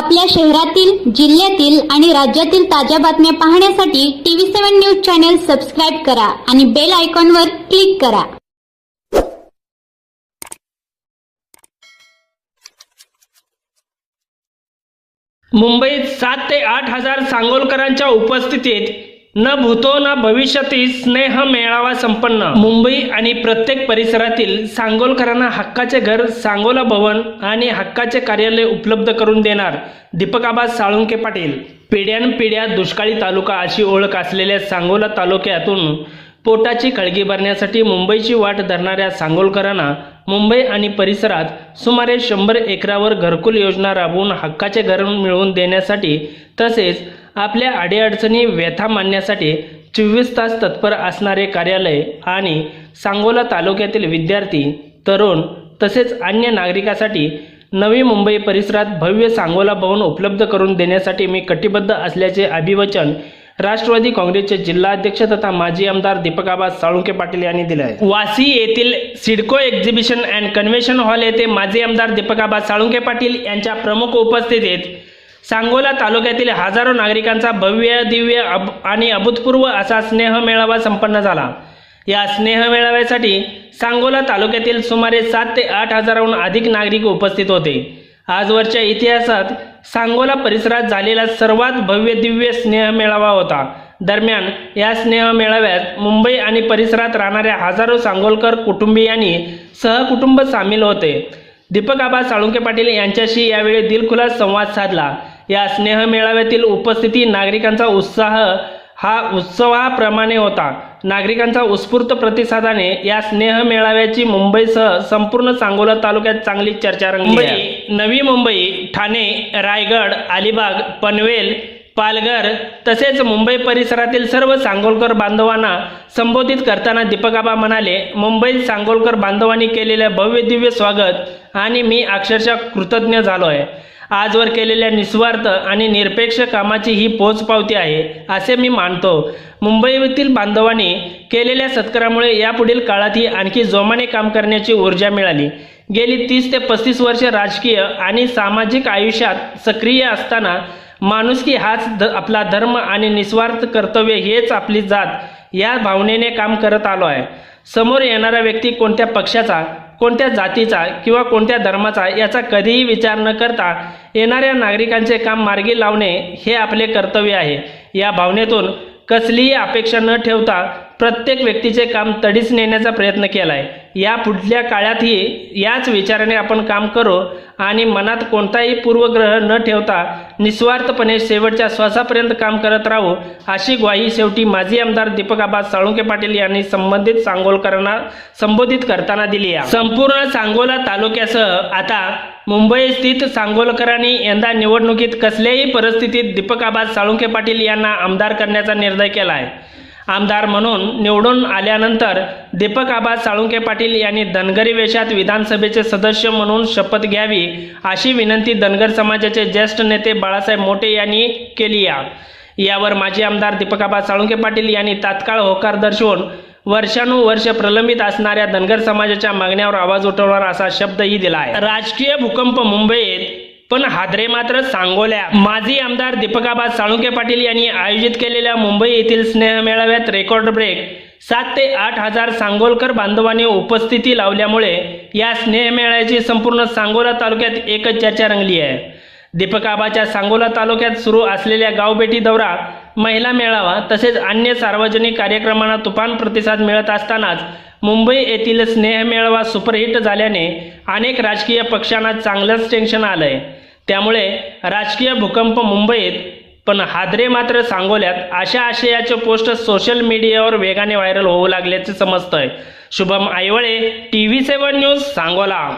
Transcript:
आपल्या शहरातील जिल्ह्यातील आणि राज्यातील ताज्या बातम्या पाहण्यासाठी TV seven news channel subscribe करा आणि बेल आयकॉनवर क्लिक करा. मुंबईत सात ते आठ हजार सांगोलकरांच्या उपस्थितीत न भूतो ना भविष्यातील स्नेह मेळावा संपन्न. मुंबई आणि प्रत्येक परिसरातील सांगोलकरांना हक्काचे घर सांगोला भवन आणि हक्काचे कार्यालय उपलब्ध करून देणार दीपकाबा साळुंके पाटील. पिढ्यानपिढ्या दुष्काळी तालुका अशी ओळख असलेल्या सांगोला तालुक्यातून पोटाची खळगी भरण्यासाठी मुंबईची वाट धरणाऱ्या सांगोलकरांना मुंबई आणि परिसरात सुमारे शंभर एकरावर घरकुल योजना राबवून हक्काचे घर मिळवून देण्यासाठी तसेच आपल्या अडीअडचणी व्यथा मांडण्यासाठी चोवीस तास तत्पर असणारे कार्यालय आणि सांगोला तालुक्यातील विद्यार्थी तरुण तसेच अन्य नागरिकासाठी नवी मुंबई परिसरात भव्य सांगोला भवन उपलब्ध करून देण्यासाठी मी कटिबद्ध असल्याचे अभिवचन राष्ट्रवादी काँग्रेसचे जिल्हाध्यक्ष तथा माजी आमदार दीपकाबा साळुंके पाटील यांनी दिले आहे. वासी येथील CIDCO exhibition and convention hall येथे माजी आमदार दीपकाबा साळुंके पाटील यांच्या प्रमुख उपस्थितीत सांगोला तालुक्यातील हजारो नागरिकांचा भव्य दिव्य अभ आणि अभूतपूर्व असा स्नेह मेळावा संपन्न झाला. या स्नेह मेळाव्यासाठी सांगोला तालुक्यातील सुमारे सात ते आठ हजाराहून अधिक नागरिक उपस्थित होते. आजवरच्या इतिहासात सांगोला परिसरात झालेला सर्वात भव्य दिव्य स्नेह मेळावा होता. दरम्यान या स्नेह मेळाव्यात मुंबई आणि परिसरात राहणाऱ्या हजारो सांगोलकर कुटुंबियांनी सहकुटुंब सामील होते. दीपक आबा साळुंके पाटील यांच्याशी यावेळी दिलखुलास संवाद साधला या स्नेह मेळाव्यातील उपस्थिती नागरिकांचा उत्साह हा उत्सवाप्रमाणे होता नागरिकांचा उत्स्फूर्त प्रतिसादाने या स्नेह मेळाव्याची मुंबईसह संपूर्ण सांगोला तालुक्यात चांगली चर्चा रंगली. नवी मुंबई ठाणे रायगड अलिबाग पनवेल पालघर तसेच मुंबई परिसरातील सर्व सांगोलकर बांधवांना संबोधित करताना दीपकाबा म्हणाले मुंबईत सांगोलकर बांधवांनी केलेले भव्य दिव्य स्वागत आणि मी अक्षरशः कृतज्ञ झालो आहे आजवर केलेल्या निस्वार्थ आणि निरपेक्ष कामाची ही पोचपावती आहे असे मी मानतो. मुंबईतील बांधवांनी केलेल्या सत्कारामुळे यापुढील काळातही आणखी जोमाने काम करण्याची ऊर्जा मिळाली. गेली तीस ते पस्तीस वर्ष राजकीय आणि सामाजिक आयुष्यात सक्रिय असताना माणुसकी हाच ध आपला धर्म आणि निस्वार्थ कर्तव्य हेच आपली जात या भावनेने काम करत आलो आहे. समोर येणारा व्यक्ती कोणत्या पक्षाचा कोणत्या जातीचा किंवा कोणत्या धर्माचा याचा कधीही विचार न करता येणाऱ्या नागरिकांचे काम मार्गी लावणे हे आपले कर्तव्य आहे. या भावनेतून कसलीही अपेक्षा न ठेवता प्रत्येक व्यक्तीचे काम तडीस नेण्याचा प्रयत्न केला आहे या पुढल्या काळातही याच विचाराने आपण काम करो आणि मनात कोणताही पूर्वग्रह न ठेवता निस्वार्थपणे शेवटच्या श्वासापर्यंत काम करत राहू अशी ग्वाही शेवटी माजी आमदार दीपक आबा साळुंके पाटील यांनी संबंधित सांगोलकरांना संबोधित करताना दिली आहे. संपूर्ण सांगोला तालुक्यासह आता मुंबई स्थित सांगोलकरांनी यंदा निवडणुकीत कसल्याही परिस्थितीत दीपक आबा साळुंके पाटील यांना आमदार करण्याचा निर्णय केला आहे. आमदार म्हणून निवडून आल्यानंतर दीपक आबा साळुंके पाटील यांनी धनगरी वेशात विधानसभेचे सदस्य म्हणून शपथ घ्यावी अशी विनंती धनगर समाजाचे ज्येष्ठ नेते बाळासाहेब मोठे यांनी केली आहे. यावर माजी आमदार दीपक आबा साळुंके पाटील यांनी तात्काळ होकार दर्शवून वर्षानुवर्ष प्रलंबित असणाऱ्या धनगर समाजाच्या मागण्यावर आवाज उठवणार असा शब्दही दिला आहे. राजकीय भूकंप मुंबईत पण हादरे मात्र सांगोल्या. माजी आमदार दीपकाबा साळुंके पाटील यांनी आयोजित केलेल्या मुंबई येथील स्नेहमेळाव्यात रेकॉर्ड ब्रेक सात ते आठ हजार सांगोलकर बांधवांनी उपस्थिती लावल्यामुळे या स्नेहमेळ्याची संपूर्ण सांगोला तालुक्यात एकच चर्चा रंगली आहे. दीपकाबाच्या सांगोला तालुक्यात सुरू असलेल्या गावभेटी दौरा महिला मेळावा तसेच अन्य सार्वजनिक कार्यक्रमांना तुफान प्रतिसाद मिळत असतानाच मुंबई येथील स्नेहमेळावा सुपरहिट झाल्याने अनेक राजकीय पक्षांना चांगलंच टेन्शन आलं आहे त्यामुळे राजकीय भूकंप मुंबईत पण हादरे मात्र सांगोल्यात अशा आशयाचे पोस्ट सोशल मीडियावर वेगाने व्हायरल होऊ लागल्याचे समजतंय. Shubham Aywale T V seven news Sangola.